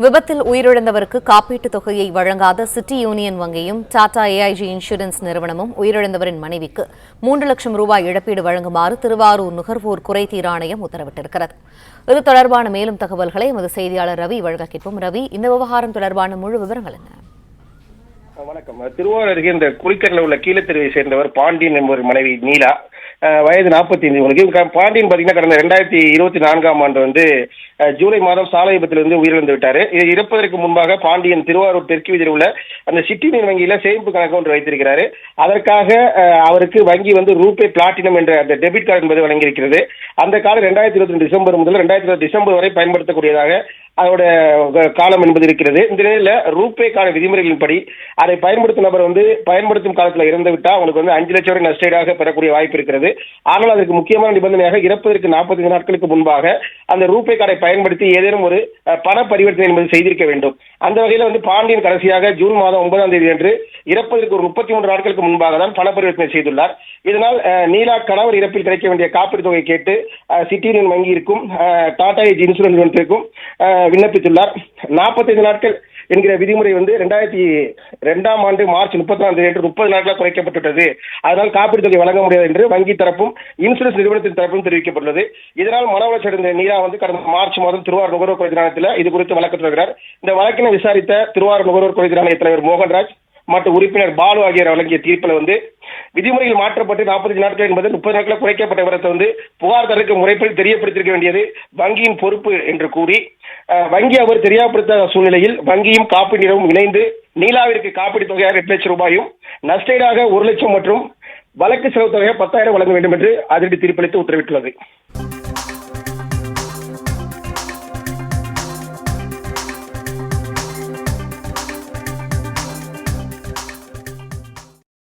விபத்தில் உயிரிழந்தவருக்கு காப்பீட்டுத் தொகையை வழங்காத சிட்டி யூனியன் வங்கியும் டாடா ஏஐஜி இன்சூரன்ஸ் நிறுவனமும் உயிரிழந்தவரின் மனைவிக்கு மூன்று லட்சம் ரூபாய் இழப்பீடு வழங்குமாறு திருவாரூர் நுகர்வோர் குறைதீர் ஆணையம் உத்தரவிட்டிருக்கிறது. இது தொடர்பான மேலும் தகவல்களை எமது செய்தியாளர் ரவி வழங்க கேட்போம். ரவி இந்த விவகாரம் தொடர்பான முழு விவரங்கள் என்ன? வணக்கம். திருவாரூர் அருகே இந்த குளிக்கரில் உள்ள கீழத்தெருவை சேர்ந்தவர் பாண்டியன் என்பவர் மனைவி நீலா. வயது நாற்பத்தி ஐந்து உங்களுக்கு பாண்டியன் பாத்தீங்கன்னா கடந்த ரெண்டாயிரத்தி இருபத்தி நான்காம் ஆண்டு வந்து ஜூலை மாதம் சாலை விபத்தில் இருந்து உயிரிழந்து விட்டாரு. இது இறப்பதற்கு முன்பாக பாண்டியன் திருவாரூர் தெற்கு வீதியில் உள்ள அந்த சிட்டி நீர் வங்கியில சேமிப்பு கணக்கு ஒன்று வைத்திருக்கிறாரு. அதற்காக அவருக்கு வங்கி வந்து ரூபே பிளாட்டினம் என்ற அந்த டெபிட் கார்டு என்பது வழங்கியிருக்கிறது. அந்த காலம் ரெண்டாயிரத்தி இருபத்தி டிசம்பர் முதல் ரெண்டாயிரத்தி இருபது டிசம்பர் வரை பயன்படுத்தக்கூடியதாக அதோட க- காலம் என்பது இருக்கிறது. இந்த நிலையில ரூபேக்கான விதிமுறைகளின்படி அதை பயன்படுத்தும் நபர் வந்து பயன்படுத்தும் காலத்தில் இறந்து விட்டா அவங்களுக்கு வந்து அஞ்சு லட்சம் வரை நஷ்டீடாக பெறக்கூடிய வாய்ப்பு இருக்கிறது. ஆனால் அதற்கு முக்கியமான நிபந்தனையாக இறப்பதற்கு நாற்பத்தைந்து நாட்களுக்கு முன்பாக அந்த ரூபே கார்டை பயன்படுத்தி ஏதேனும் ஒரு பண பரிவர்த்தனை என்பது செய்திருக்க வேண்டும். அந்த வகையில் வந்து பாண்டியன் கடைசியாக ஜூன் மாதம் ஒன்பதாம் தேதி அன்று இறப்பதற்கு ஒரு முப்பத்தி மூன்று நாட்களுக்கு முன்பாக தான் பண பரிவர்த்தனை செய்துள்ளார். இதனால் நீலா கணவர் இறப்பில் கிடைக்க வேண்டிய காப்பீடு தொகை கேட்டு அஹ், சிட்டி யூனியன் வங்கியிருக்கும் டாடா ஏஜ் இன்சூரன்ஸ் நிறுவனத்திற்கும் விண்ணப்பித்துள்ளார். நாற்பத்தைந்து நாட்கள் என்கிற விதிமுறை வந்து ரெண்டாயிரத்தி ரெண்டாம் ஆண்டு மார்ச் முப்பத்தாம் தேதி என்று முப்பது நாட்களாக குறைக்கப்பட்டுள்ளது. அதனால் காப்பீடு தொகை வழங்க முடியாது என்று வங்கி தரப்பும் இன்சூரன்ஸ் நிறுவனத்தின் தரப்பும் தெரிவிக்கப்பட்டுள்ளது. இதனால் மன உளைச்சல் அடைந்த நீரா வந்து கடந்த மார்ச் மாதம் திருவாரூர் நுகர்வோர் குறை இது குறித்து வழக்கு தொடர்கிறார். இந்த வழக்கினை விசாரித்த திருவாரூர் நுகர்வோர் குறை நிலைய தலைவர் மோகன்ராஜ் மற்ற உறுப்பினர் பாலு ஆகியோர் வழங்கிய தீர்ப்பில் வந்து விதிமுறைகள் மாற்றப்பட்டு நாற்பத்தி நாட்கள் என்பது முப்பது நாட்கள் குறைக்கப்பட்ட விவரத்தை வந்து புகார்தாரருக்கு முறைப்படி தெரியப்படுத்தியிருக்க வேண்டியது வங்கியின் பொறுப்பு என்று கூறி வங்கி அவர் தெரியப்படுத்த சூழ்நிலையில் வங்கியும் காப்பீடு நிறுவனம் இணைந்து நீலாவிற்கு காப்பீடு தொகையாக எட்டு லட்சம் ரூபாயும் நஷ்டீடாக ஒரு லட்சம் மற்றும் வழக்கு செலவு தொகையாக பத்தாயிரம் வழங்க வேண்டும் என்று அதிரடி தீர்ப்பளித்து உத்தரவிட்டுள்ளது.